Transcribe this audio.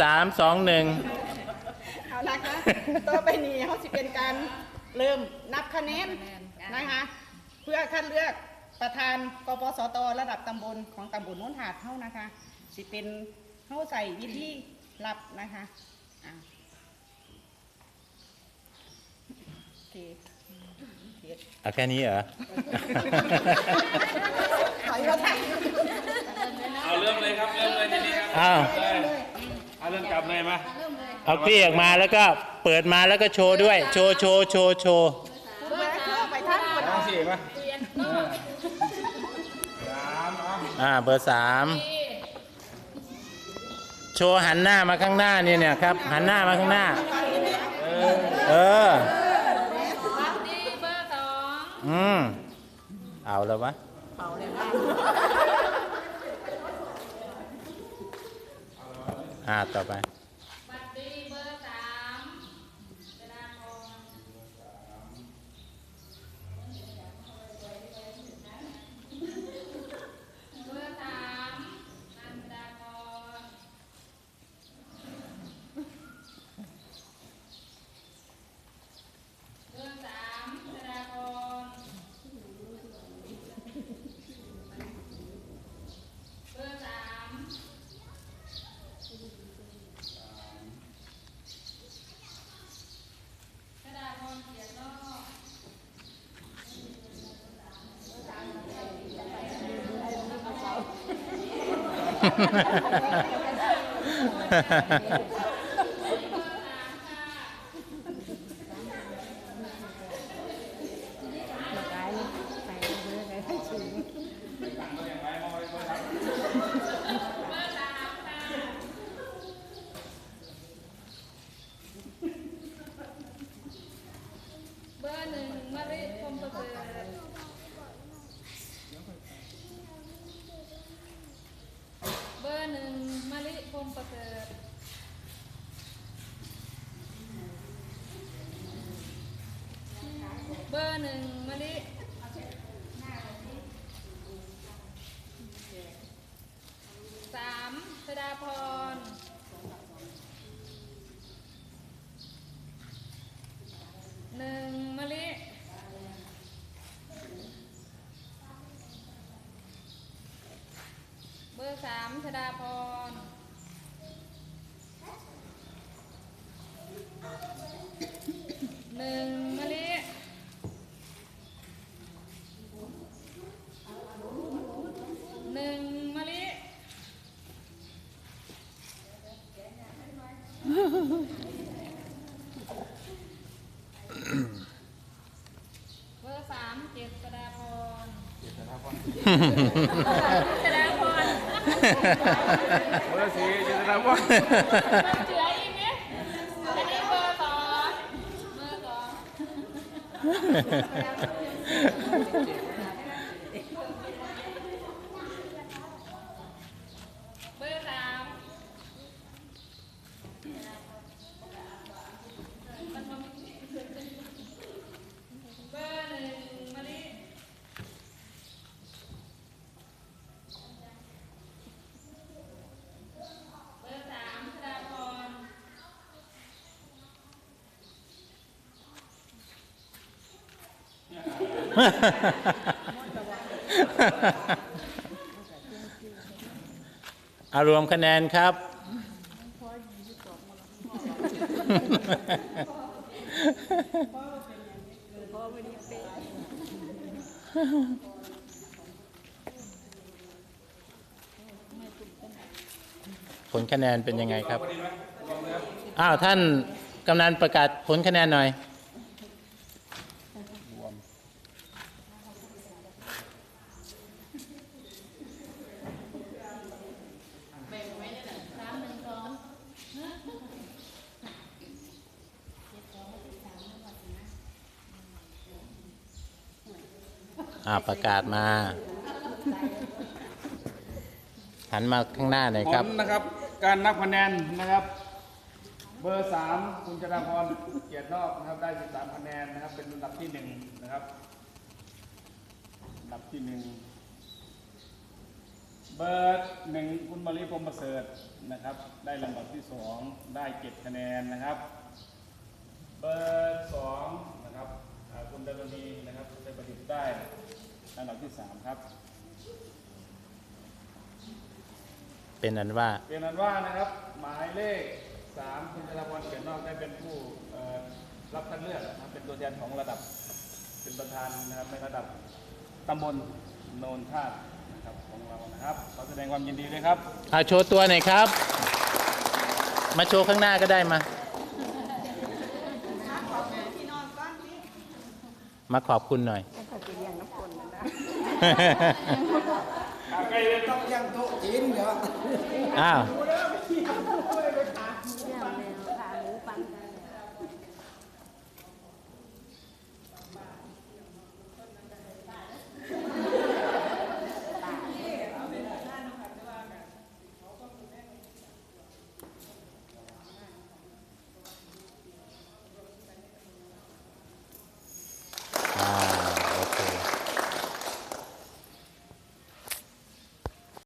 สามสองหนึ่งเอาละค่ะต่อไปนี้เขาสิเป็นการเริ่มนับคะแนนนะคะเพื่อคัดเลือกประธานกปสตระดับตำบลของตำบลโน้นหาดเท่านะคะ สิเป็นเข้าใส่วิธีรับนะคะอะโอเคโอเคเอาแค่นี้เหรอ ถอยมาทางเอาเริ่มเลยครับ เริ่มเลยทีนี้ครับอ้าวเลยเอา เริ่มจับเลยมาเอาเกลี้ยออกมาแล้วก็เปิดมาแล้วก็โชว์ด้วย โชว์โชว์โชว์โชว์คุณแม่เชื่อไปท่านคนเอาสี่มาสามเอาอ่าเบอร์สามโชว์หันหน้ามาข้างหน้าเนี่ยเนี่ยครับ หันหน้ามาข้างหน้า เออนี่เบอร์สองอืมเอาแล้ววะ อ่าต่อไป บัตรดีเบอร์สามกระดาษทองเบอร์สามนันดาพรเบอร์สามกระดาษทองเบอร์สาม กระดาษพรเขียนนอก เบอร์หนึ่งมะลิพรหมประเสริฐเบอร์หนึ่งมะลิพรหมประเสริฐ เบอร์หนึ่งมะลิสามสดาพรหนึ่งมะลิเบอร์สามธดาพรหนึ่งมะลิ หนึ่งมะลิ เบอร์สามเจษฎาพรเจษฎาพรเบอร์สี่จะได้ว่ามันเจืออีกเนี่ยอันนี้เบอร์สองเบอร์สองเบอร์สามเบอร์หนึ่งมะลิ เบอร์สามธดาพร อารวมคะแนนครับ ผลคะแนนเป็นยังไงครับ อ้าว ท่านกำนันประกาศผลคะแนนหน่อย อ่าประกาศมา หันมาข้างหน้าหน่อยผครับ ลนะครับ การนับคะแนนนะครับ เบอร์สามคุณจราพรเกียรตินอกนะครับได้สิบสามคะแนนนะครับ เป็นลำดับที่หนึ่งนะครับลำดับที่หนึ่งเบอร์หนึ่งคุณมาริพรหมประเสริฐนะครับ ได้ลำดับที่สองได้เจ็ดคะแนนนะครับ เบอร์สองนะครับอ่าคุณดารณีนะครับได้ประดิษฐ์ได้ ลำดับที่สามครับ เป็นอันว่า เป็นนั้นว่านะครับ หมายเลขสามคุณจราพรเขียนนอกได้เป็นผู้เอ่อรับคัดเลือกนะครับเป็นตัวแทนของระดับ เป็นประธานนะครับในระดับตำบลโนนท่าตุนะครับของเรานะครับขอแสดงความยินดีด้วยครับเอาโชว์ตัวหน่อยครับ มาโชว์ข้างหน้าก็ได้มาขอบคุณพี่น้องก้อนนี้มาขอบคุณหน่อย ใกล้เลยต้องยังโต๊ะจีนเดี๋ยวอ้าว